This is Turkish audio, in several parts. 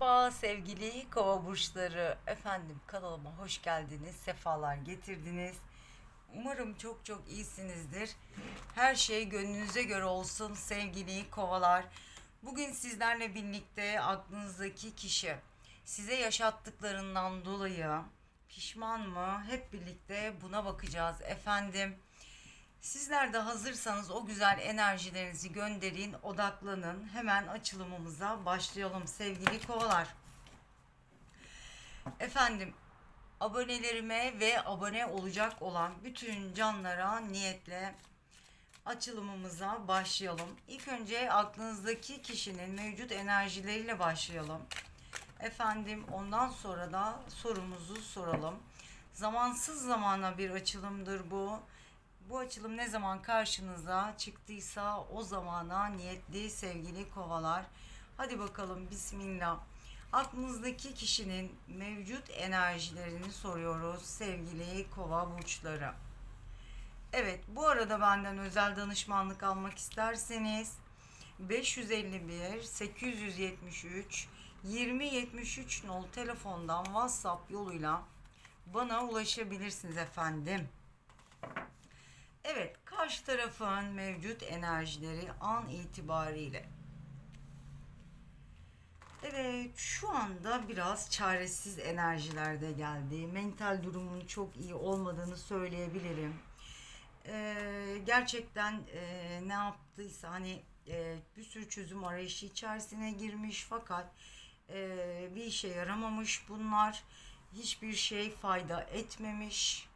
Merhaba sevgili kova burçları. Efendim kanalıma hoş geldiniz. Sefalar getirdiniz. Umarım çok çok iyisinizdir. Her şey gönlünüze göre olsun sevgili kovalar. Bugün sizlerle birlikte aklınızdaki kişi size yaşattıklarından dolayı pişman mı? Hep birlikte buna bakacağız efendim. Sizler de hazırsanız o güzel enerjilerinizi gönderin, odaklanın. Hemen açılımımıza başlayalım sevgili kovalar. Efendim, abonelerime ve abone olacak olan bütün canlara niyetle açılımımıza başlayalım. İlk önce aklınızdaki kişinin mevcut enerjileriyle başlayalım. Efendim ondan sonra da sorumuzu soralım. Zamansız zamana bir açılımdır bu. Bu açılım ne zaman karşınıza çıktıysa o zamana niyetli sevgili kovalar. Hadi bakalım bismillah. Aklınızdaki kişinin mevcut enerjilerini soruyoruz sevgili kova burçları. Evet bu arada benden özel danışmanlık almak isterseniz 551 873 2073 nol telefondan WhatsApp yoluyla bana ulaşabilirsiniz efendim. Evet, karşı tarafın mevcut enerjileri an itibariyle. Evet, şu anda biraz çaresiz enerjilerde geldi. Mental durumun çok iyi olmadığını söyleyebilirim. Ee, gerçekten e, ne yaptıysa hani e, bir sürü çözüm arayışı içerisine girmiş fakat e, bir işe yaramamış bunlar. Hiçbir şey fayda etmemiş.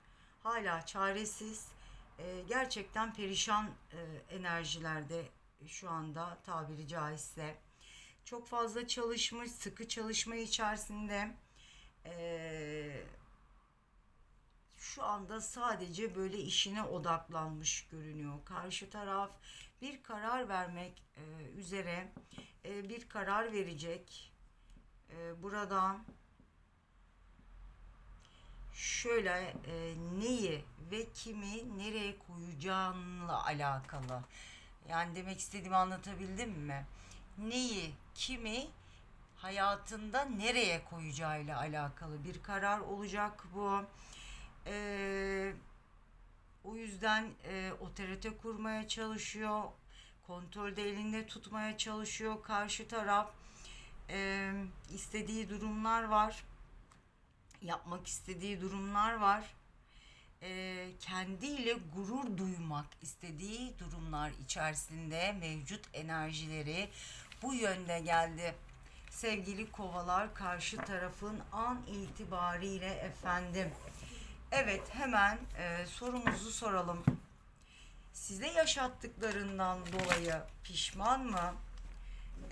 Hala çaresiz e, gerçekten perişan e, enerjilerde şu anda tabiri caizse. Çok fazla çalışmış, sıkı çalışma içerisinde. E, şu anda sadece böyle işine odaklanmış görünüyor. Karşı taraf bir karar vermek e, üzere e, bir karar verecek. E, buradan şöyle e, neyi ve kimi nereye koyacağınla alakalı. Yani demek istediğimi anlatabildim mi? Neyi, kimi hayatında nereye koyacağıyla alakalı bir karar olacak bu. Ee, o yüzden e, otorite kurmaya çalışıyor. Kontrolde elinde tutmaya çalışıyor karşı taraf. Ee, istediği durumlar var yapmak istediği durumlar var. Ee, kendiyle gurur duymak istediği durumlar içerisinde mevcut enerjileri bu yönde geldi. Sevgili kovalar karşı tarafın an itibariyle efendim. Evet hemen e, sorumuzu soralım. Size yaşattıklarından dolayı pişman mı?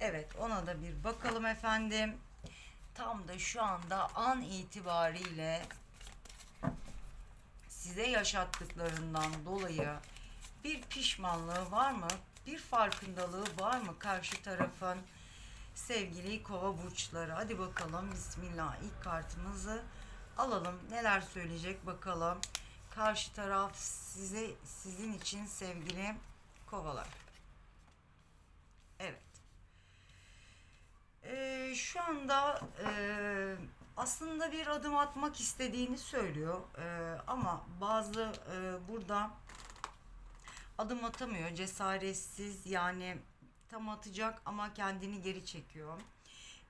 Evet ona da bir bakalım efendim tam da şu anda an itibariyle size yaşattıklarından dolayı bir pişmanlığı var mı? Bir farkındalığı var mı karşı tarafın? Sevgili kova burçları. Hadi bakalım bismillah ilk kartımızı alalım. Neler söyleyecek bakalım. Karşı taraf size sizin için sevgili kovalar. Evet. Ee, şu anda e, aslında bir adım atmak istediğini söylüyor Ee, ama bazı e, burada adım atamıyor cesaretsiz yani tam atacak ama kendini geri çekiyor.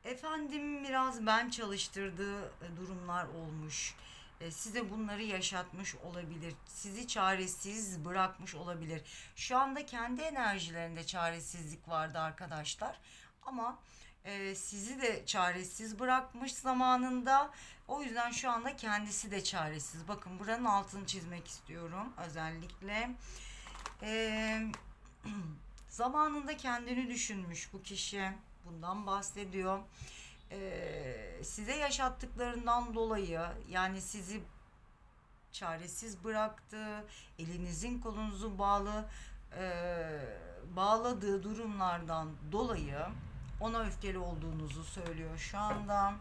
Efendim biraz ben çalıştırdığı e, durumlar olmuş. E, size bunları yaşatmış olabilir. Sizi çaresiz bırakmış olabilir. Şu anda kendi enerjilerinde çaresizlik vardı arkadaşlar. Ama e, sizi de çaresiz bırakmış zamanında. O yüzden şu anda kendisi de çaresiz. Bakın buranın altını çizmek istiyorum özellikle. E, zamanında kendini düşünmüş bu kişi. Bundan bahsediyor. E, size yaşattıklarından dolayı yani sizi çaresiz bıraktı. Elinizin kolunuzu bağlı e, bağladığı durumlardan dolayı ona öfkeli olduğunuzu söylüyor şu anda.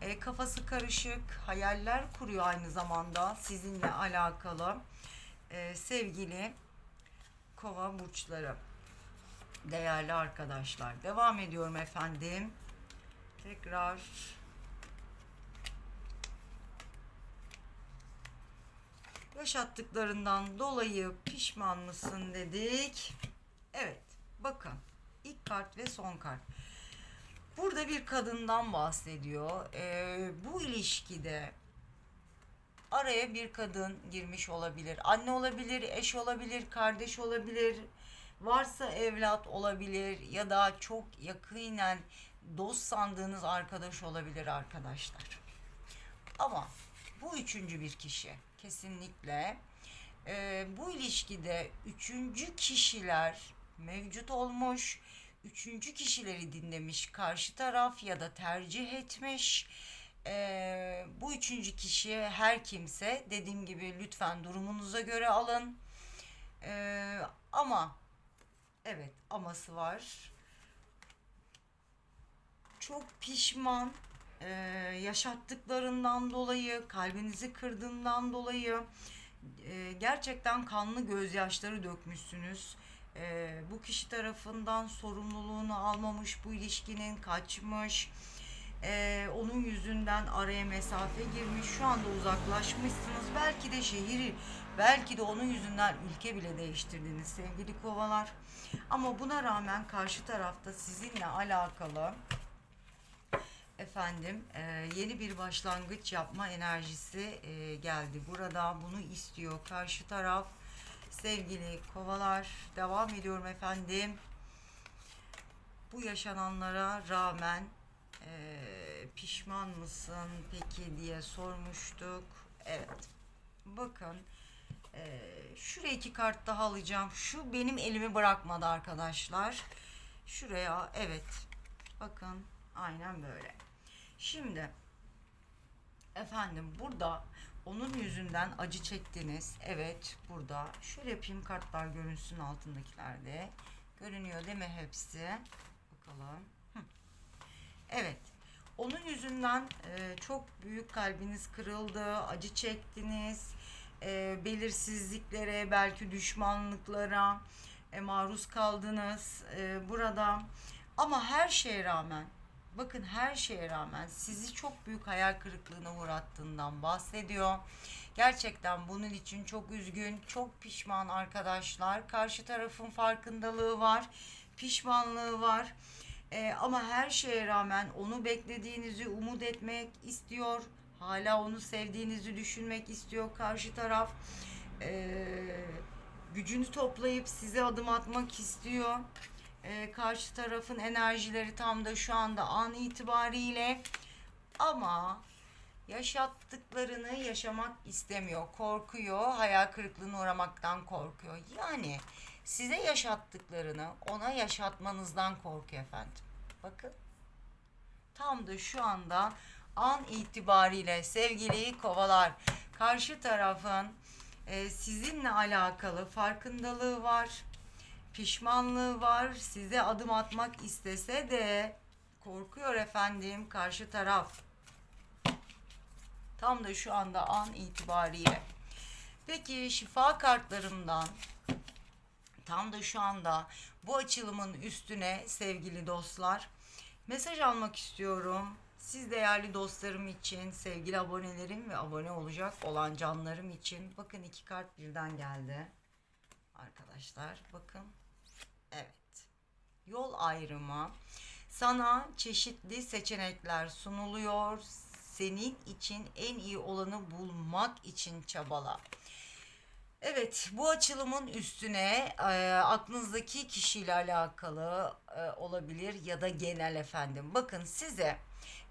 E, kafası karışık, hayaller kuruyor aynı zamanda sizinle alakalı. E, sevgili kova burçları. Değerli arkadaşlar. Devam ediyorum efendim. Tekrar yaşattıklarından dolayı pişman mısın dedik. Evet, bakın ilk kart ve son kart. Burada bir kadından bahsediyor. Ee, bu ilişkide araya bir kadın girmiş olabilir. Anne olabilir, eş olabilir, kardeş olabilir. Varsa evlat olabilir ya da çok yakinen dost sandığınız arkadaş olabilir arkadaşlar. Ama bu üçüncü bir kişi kesinlikle Ee, bu ilişkide üçüncü kişiler mevcut olmuş. Üçüncü kişileri dinlemiş karşı taraf ya da tercih etmiş. Ee, bu üçüncü kişi her kimse dediğim gibi lütfen durumunuza göre alın. Ee, ama evet aması var. Çok pişman ee, yaşattıklarından dolayı, kalbinizi kırdığından dolayı e, gerçekten kanlı gözyaşları dökmüşsünüz. E, bu kişi tarafından sorumluluğunu almamış, bu ilişkinin kaçmış. E, onun yüzünden araya mesafe girmiş. Şu anda uzaklaşmışsınız. Belki de şehri, belki de onun yüzünden ülke bile değiştirdiniz sevgili kovalar. Ama buna rağmen karşı tarafta sizinle alakalı efendim e, yeni bir başlangıç yapma enerjisi e, geldi. Burada bunu istiyor karşı taraf. Sevgili kovalar devam ediyorum efendim. Bu yaşananlara rağmen e, pişman mısın peki diye sormuştuk. Evet. Bakın e, şuraya iki kart daha alacağım. Şu benim elimi bırakmadı arkadaşlar. Şuraya evet. Bakın aynen böyle. Şimdi efendim burada onun yüzünden acı çektiniz. Evet burada. Şöyle yapayım kartlar görünsün altındakilerde. Görünüyor değil mi hepsi? Bakalım. Evet. Onun yüzünden e, çok büyük kalbiniz kırıldı, acı çektiniz, e, belirsizliklere, belki düşmanlıklara e, maruz kaldınız e, burada. Ama her şeye rağmen bakın her şeye rağmen sizi çok büyük hayal kırıklığına uğrattığından bahsediyor. Gerçekten bunun için çok üzgün, çok pişman arkadaşlar. Karşı tarafın farkındalığı var, pişmanlığı var. Ee, ama her şeye rağmen onu beklediğinizi umut etmek istiyor. Hala onu sevdiğinizi düşünmek istiyor karşı taraf. Ee, gücünü toplayıp size adım atmak istiyor e, karşı tarafın enerjileri tam da şu anda an itibariyle ama yaşattıklarını yaşamak istemiyor, korkuyor, hayal kırıklığına uğramaktan korkuyor. Yani size yaşattıklarını ona yaşatmanızdan korkuyor efendim. Bakın tam da şu anda an itibariyle sevgili kovalar karşı tarafın e, sizinle alakalı farkındalığı var pişmanlığı var. Size adım atmak istese de korkuyor efendim karşı taraf. Tam da şu anda an itibariyle. Peki şifa kartlarımdan tam da şu anda bu açılımın üstüne sevgili dostlar mesaj almak istiyorum. Siz değerli dostlarım için, sevgili abonelerim ve abone olacak olan canlarım için bakın iki kart birden geldi. Arkadaşlar bakın Evet. Yol ayrımı. Sana çeşitli seçenekler sunuluyor. Senin için en iyi olanı bulmak için çabala. Evet, bu açılımın üstüne e, aklınızdaki kişiyle alakalı e, olabilir ya da genel efendim. Bakın size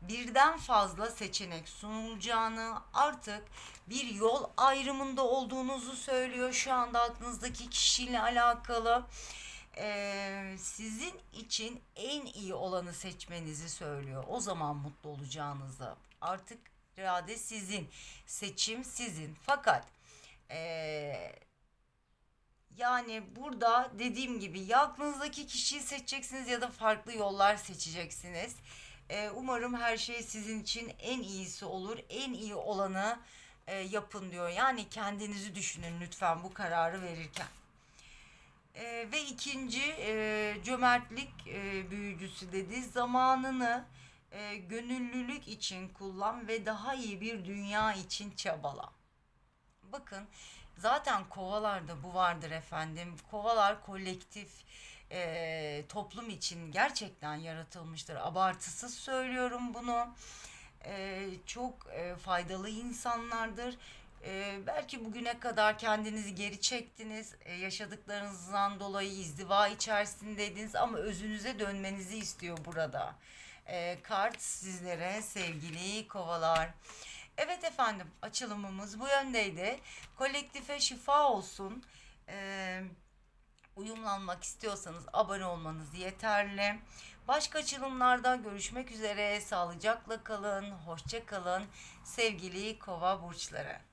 birden fazla seçenek sunulacağını, artık bir yol ayrımında olduğunuzu söylüyor şu anda aklınızdaki kişiyle alakalı e, sizin için en iyi olanı seçmenizi söylüyor. O zaman mutlu olacağınızı. Artık irade sizin, seçim sizin. Fakat e, yani burada dediğim gibi ya aklınızdaki kişiyi seçeceksiniz ya da farklı yollar seçeceksiniz. E, umarım her şey sizin için en iyisi olur. En iyi olanı e, yapın diyor. Yani kendinizi düşünün lütfen bu kararı verirken. E, ve ikinci e, cömertlik e, büyücüsü dedi zamanını e, gönüllülük için kullan ve daha iyi bir dünya için çabala. Bakın zaten kovalarda bu vardır efendim. Kovalar kolektif e, toplum için gerçekten yaratılmıştır. Abartısız söylüyorum bunu. E, çok e, faydalı insanlardır. E, belki bugüne kadar kendinizi geri çektiniz. E, yaşadıklarınızdan dolayı izdiva içerisindeydiniz ama özünüze dönmenizi istiyor burada. E, kart sizlere sevgili kovalar. Evet efendim açılımımız bu yöndeydi. Kolektife şifa olsun. Ee, uyumlanmak istiyorsanız abone olmanız yeterli. Başka açılımlarda görüşmek üzere. Sağlıcakla kalın. Hoşça kalın. Sevgili kova burçları.